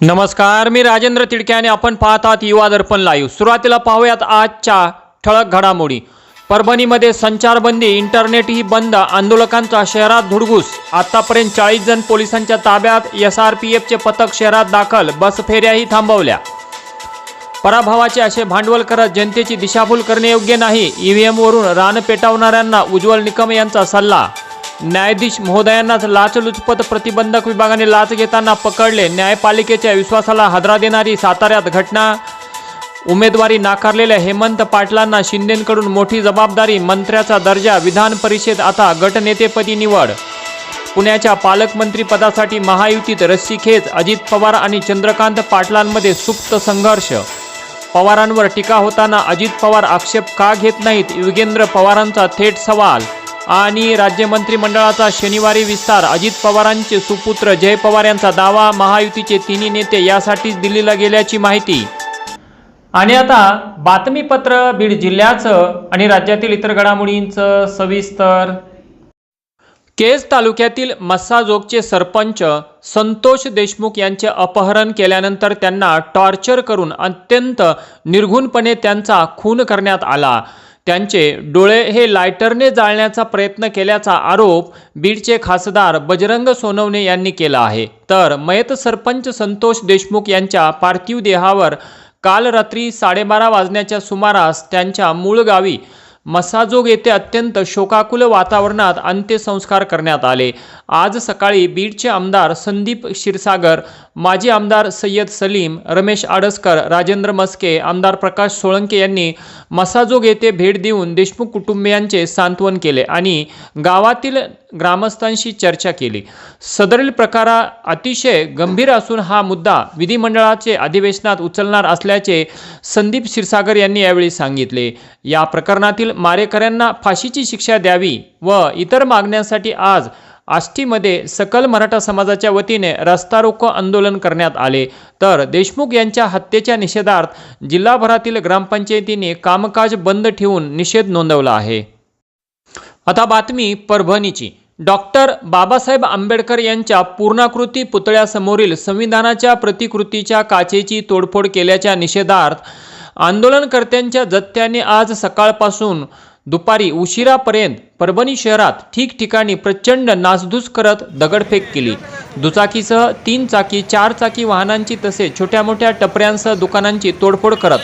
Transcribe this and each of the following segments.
नमस्कार मी राजेंद्र तिडके आणि आपण पाहत आहात युवा दर्पण लाईव्ह सुरुवातीला पाहूयात आजच्या ठळक घडामोडी. परभणीमध्ये संचारबंदी इंटरनेटही बंद आंदोलकांचा शहरात धुडगूस आतापर्यंत चाळीस जण पोलिसांच्या ताब्यात एस आर पी एफचे पथक शहरात दाखल बस फेऱ्याही थांबवल्या. पराभवाचे असे भांडवल करत जनतेची दिशाभूल करणे योग्य नाही. ईव्हीएमवरून रान पेटवणाऱ्यांना उज्ज्वल निकम यांचा सल्ला. न्यायाधीश महोदयांनाच लाचलुचपत प्रतिबंधक विभागाने लाच घेताना पकडले. न्यायपालिकेच्या विश्वासाला हादरा देणारी साताऱ्यात घटना. उमेदवारी नाकारलेल्या हेमंत पाटलांना शिंदेकडून मोठी जबाबदारी मंत्र्याचा दर्जा विधान परिषद आता गटनेतेपदी निवड. पुण्याच्या पालकमंत्रीपदासाठी महायुतीत रस्सीखेच अजित पवार आणि चंद्रकांत पाटलांमध्ये सुप्त संघर्ष. पवारांवर टीका होताना अजित पवार आक्षेप का घेत नाहीत युगेंद्र पवारांचा थेट सवाल आणि राज्य मंत्रिमंडळाचा शनिवारी विस्तार. अजित पवारांचे सुपुत्र जय पवार यांचा दावा. महायुतीचे तिन्ही नेते यासाठीच दिल्लीला गेल्याची माहिती. आणि आता बातमीपत्र बीड जिल्ह्याचं आणि राज्यातील इतर घडामोडींचं सविस्तर. केज तालुक्यातील मस्साजोगचे सरपंच संतोष देशमुख यांचे अपहरण केल्यानंतर त्यांना टॉर्चर करून अत्यंत निर्घुणपणे त्यांचा खून करण्यात आला. त्यांचे डोळे हे लायटरने जाळण्याचा प्रयत्न केल्याचा आरोप बीडचे खासदार बजरंग सोनवणे यांनी केला आहे. तर मयत सरपंच संतोष देशमुख यांच्या पार्थिव देहावर काल रात्री साडेबारा वाजण्याच्या सुमारास त्यांच्या मूळ गावी मसाजोग येथे अत्यंत शोकाकुल वातावरणात अंत्यसंस्कार करण्यात आले. आज सकाळी बीडचे आमदार संदीप क्षीरसागर माजी आमदार सय्यद सलीम रमेश आडसकर राजेंद्र मस्के आमदार प्रकाश सोळंके यांनी मसाजोग येथे भेट देऊन देशमुख कुटुंबियांचे सांत्वन केले आणि गावातील ग्रामस्थांशी चर्चा केली. सदरील प्रकारा अतिशय गंभीर असून हा मुद्दा विधिमंडळाचे अधिवेशनात उचलणार असल्याचे संदीप क्षीरसागर यांनी यावेळी सांगितले. या प्रकरणातील मारेकऱ्यांना फाशीची शिक्षा द्यावी व इतर मागण्यांसाठी आज आष्टीमध्ये सकल मराठा समाजाच्या वतीने रस्ता रोको आंदोलन करण्यात आले. तर देशमुख यांच्या हत्येच्या निषेधार्थ जिल्हाभरातील ग्रामपंचायतीने कामकाज बंद ठेवून निषेध नोंदवला आहे. आता बातमी परभणीची. डॉक्टर बाबासाहेब आंबेडकर यांच्या पूर्णाकृती पुतळ्यासमोरील संविधानाच्या प्रतिकृतीच्या काचेची तोडफोड केल्याच्या निषेधार्थ आंदोलनकर्त्यांच्या जत्त्याने आज सकाळपासून दुपारी उशिरापर्यंत परभणी शहरात ठिकठिकाणी प्रचंड नासधूस करत दगडफेक केली. दुचाकीसह तीन चाकी चार चाकी वाहनांची तसेच छोट्या मोठ्या टपऱ्यांसह दुकानांची तोडफोड करत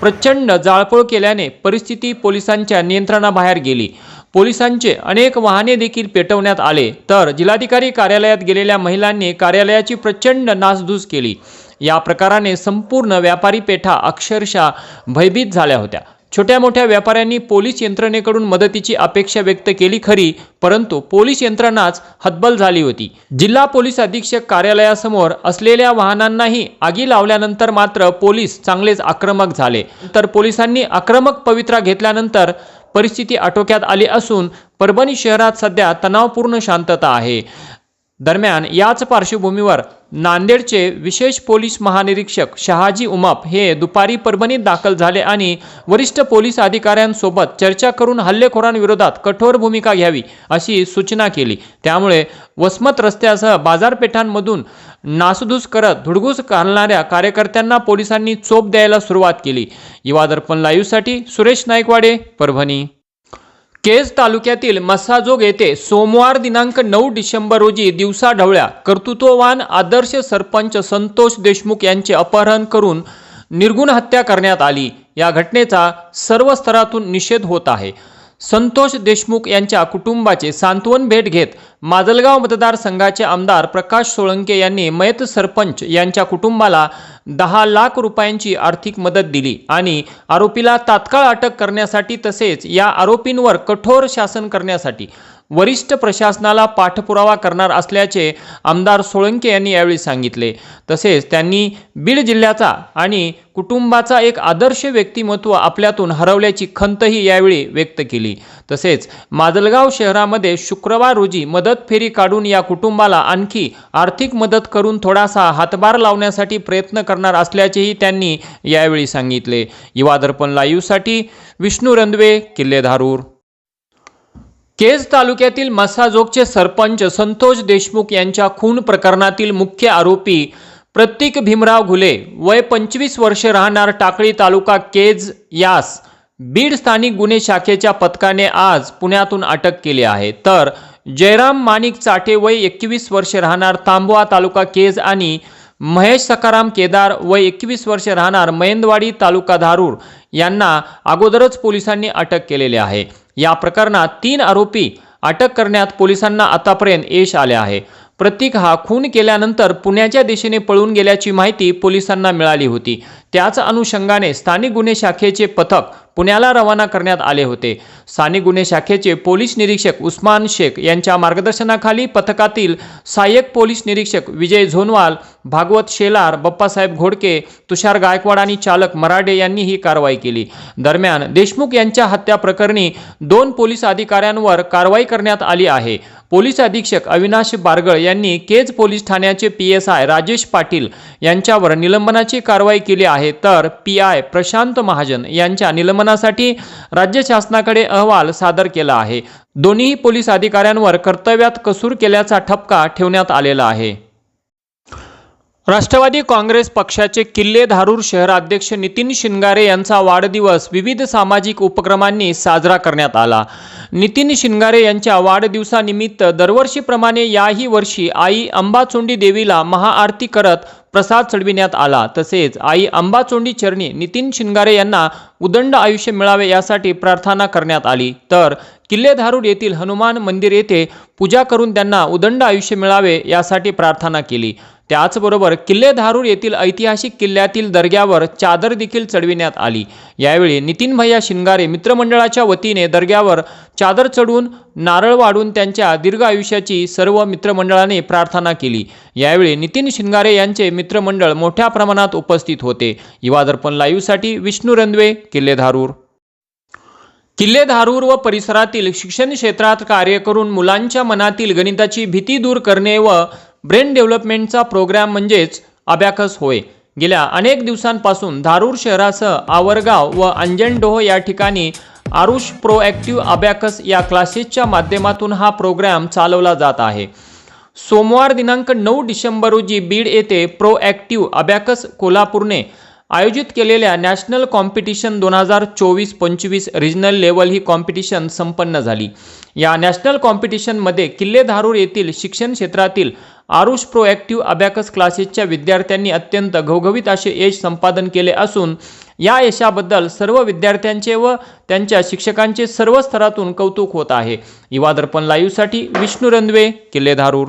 प्रचंड जाळपोळ केल्याने परिस्थिती पोलिसांच्या नियंत्रणाबाहेर गेली. पोलिसांचे अनेक वाहने देखील पेटवण्यात आले. तर जिल्हाधिकारी कार्यालयात गेलेल्या महिलांनी कार्यालयाची प्रचंड नासधूस केली. या प्रकाराने संपूर्ण व्यापारी पेठा अक्षरशः भयभीत झाल्या होत्या. छोट्या मोठ्या व्यापाऱ्यांनी पोलीस यंत्रणेकडून मदतीची अपेक्षा व्यक्त केली खरी परंतु पोलीस यंत्रणाच हतबल झाली होती. जिल्हा पोलीस अधीक्षक कार्यालयासमोर असलेल्या वाहनांनाही आगी लावल्यानंतर मात्र पोलीस चांगलेच आक्रमक झाले. तर पोलिसांनी आक्रमक पवित्रा घेतल्यानंतर परिस्थिती आटोक्यात आली असून परभणी शहरात सध्या तणावपूर्ण शांतता आहे. दरम्यान याच पार्श्वभूमीवर नांदेडचे विशेष पोलीस महानिरीक्षक शहाजी उमाप हे दुपारी परभणीत दाखल झाले आणि वरिष्ठ पोलीस अधिकाऱ्यांसोबत चर्चा करून हल्लेखोरांविरोधात कठोर भूमिका घ्यावी अशी सूचना केली. त्यामुळे वसमत रस्त्यासह बाजारपेठांमधून नासधूस करत धुडगूस घालणाऱ्या कार्यकर्त्यांना पोलिसांनी चोप द्यायला सुरुवात केली. युवा दर्पण लाईव्हसाठी सुरेश नाईकवाडे परभणी. केज तालुक्यातील मसाजोग येथे सोमवार दिनांक नऊ डिसेंबर रोजी दिवसाढवळ्या कर्तृत्ववान आदर्श सरपंच संतोष देशमुख यांचे अपहरण करून निर्गुण हत्या करण्यात आली. या घटनेचा सर्व स्तरातून निषेध होत आहे. संतोष देशमुख यांच्या कुटुंबाचे सांत्वन भेट घेत माजलगाव मतदारसंघाचे आमदार प्रकाश सोळंके यांनी मयत सरपंच यांच्या कुटुंबाला दहा लाख रुपयांची आर्थिक मदत दिली आणि आरोपीला तात्काळ अटक करण्यासाठी तसेच या आरोपींवर कठोर शासन करण्यासाठी वरिष्ठ प्रशासनाला पाठपुरावा करणार असल्याचे आमदार सोळंके यांनी यावेळी सांगितले. तसेच त्यांनी बीड जिल्ह्याचा आणि कुटुंबाचा एक आदर्श व्यक्तिमत्व आपल्यातून हरवल्याची खंतही यावेळी व्यक्त केली. तसेच माजलगाव शहरामध्ये शुक्रवार रोजी मदत फेरी काढून या कुटुंबाला आणखी आर्थिक मदत करून थोडासा हातभार लावण्यासाठी प्रयत्न करणार असल्याचेही त्यांनी यावेळी सांगितले. युवा दर्पण लाईव्हसाठी विष्णू रंदवे किल्लेधारूर. केज तालुक्यातील मसाजोगचे सरपंच संतोष देशमुख यांच्या खून प्रकरणातील मुख्य आरोपी प्रतीक भीमराव घुले वय पंचवीस वर्षे राहणार टाकळी तालुका केज यास बीड स्थानिक गुन्हे शाखेच्या पथकाने आज पुण्यातून अटक केली आहे. तर जयराम माणिक चाटे वय एकवीस वर्षे राहणार तांबवा तालुका केज आणि महेश सकाराम केदार वय एकवीस वर्षे राहणार मयंदवाडी तालुका धारूर यांना अगोदरच पोलिसांनी अटक केलेली आहे. या प्रकरणात तीन आरोपी अटक करण्यात पोलिसांना आतापर्यंत यश आले आहे. प्रतीक हा खून केल्यानंतर पुण्याच्या दिशेने पळून गेल्याची माहिती पोलिसांना मिळाली होती. त्याच अनुषंगाने स्थानिक गुन्हे शाखेचे पथक पुण्याला रवाना करण्यात आले होते. स्थानिक गुन्हे शाखेचे पोलीस निरीक्षक उस्मान शेख यांच्या मार्गदर्शनाखाली पथकातील सहाय्यक पोलीस निरीक्षक विजय झोनवाल भागवत शेलार बप्पासाहेब घोडके तुषार गायकवाड आणि चालक मराडे यांनी ही कारवाई केली. दरम्यान देशमुख यांच्या हत्या प्रकरणी दोन पोलीस अधिकाऱ्यांवर कारवाई करण्यात आली आहे. पोलीस अधीक्षक अविनाश बारगळ यांनी केज पोलीस ठाण्याचे P S I Rajesh Patil यांच्यावर निलंबनाची कारवाई केली आहे. तर पी आय प्रशांत महाजन यांच्या निलंबनासाठी राज्य शासनाकडे अहवाल सादर केला आहे. दोन्ही पोलीस अधिकाऱ्यांवर कर्तव्यात कसूर केल्याचा ठपका ठेवण्यात आलेला आहे. राष्ट्रवादी काँग्रेस पक्षाचे किल्ले धारूर शहराध्यक्ष नितीन शिंगारे यांचा वाढदिवस विविध सामाजिक उपक्रमांनी साजरा करण्यात आला. नितीन शिंगारे यांच्या वाढदिवसानिमित्त दरवर्षीप्रमाणे याही वर्षी आई अंबाचोंडी देवीला महाआरती करत प्रसाद चढविण्यात आला. तसेच आई अंबाचोंडी चरणी नितीन शिंगारे यांना उदंड आयुष्य मिळावे यासाठी प्रार्थना करण्यात आली. तर किल्लेधारूर येथील हनुमान मंदिर येथे पूजा करून त्यांना उदंड आयुष्य मिळावे यासाठी प्रार्थना केली. त्याचबरोबर किल्ले धारूर येथील ऐतिहासिक किल्ल्यातील दर्ग्यावर चादर देखील चढविण्यात आली. यावेळी नितीन भैया शिंगारे मित्रमंडळाच्या वतीने दर्ग्यावर चादर चढवून नारळ वाढून त्यांच्या दीर्घ आयुष्याची सर्व मित्रमंडळाने प्रार्थना केली. यावेळी नितीन शिंगारे यांचे मित्रमंडळ मोठ्या प्रमाणात उपस्थित होते. युवा दर्पण लाईव्हसाठी विष्णू रंदवे किल्ले धारूर. किल्ले धारूर व परिसरातील शिक्षण क्षेत्रात कार्य करून मुलांच्या मनातील गणिताची भीती दूर करणे व ब्रेन डेव्हलपमेंटचा प्रोग्राम म्हणजेच अभ्याकस होय. गेल्या अनेक दिवसांपासून धारूर शहरासह आवरगाव व अंजनडोह या ठिकाणी आरुष प्रो ॲक्टिव्ह या क्लासेसच्या माध्यमातून हा प्रोग्राम चालवला जात आहे. सोमवार दिनांक नऊ डिसेंबर रोजी बीड येथे प्रो अभ्याकस कोल्हापूरने आयोजित केलेल्या नॅशनल कॉम्पिटिशन दोन हजार चोवीस पंचवीस रिजनल लेवल ही कॉम्पिटिशन संपन्न झाली. या नॅशनल कॉम्पिटिशनमध्ये किल्लेधारूर येथील शिक्षण क्षेत्रातील आरुष प्रो ॲक्टिव्ह अबॅकस क्लासेसच्या विद्यार्थ्यांनी अत्यंत घवघवीत असे यश संपादन केले असून या यशाबद्दल सर्व विद्यार्थ्यांचे व त्यांच्या शिक्षकांचे सर्व स्तरातून कौतुक होत आहे. युवा दर्पण लाईव्हसाठी विष्णू रंदवे किल्ले धारूर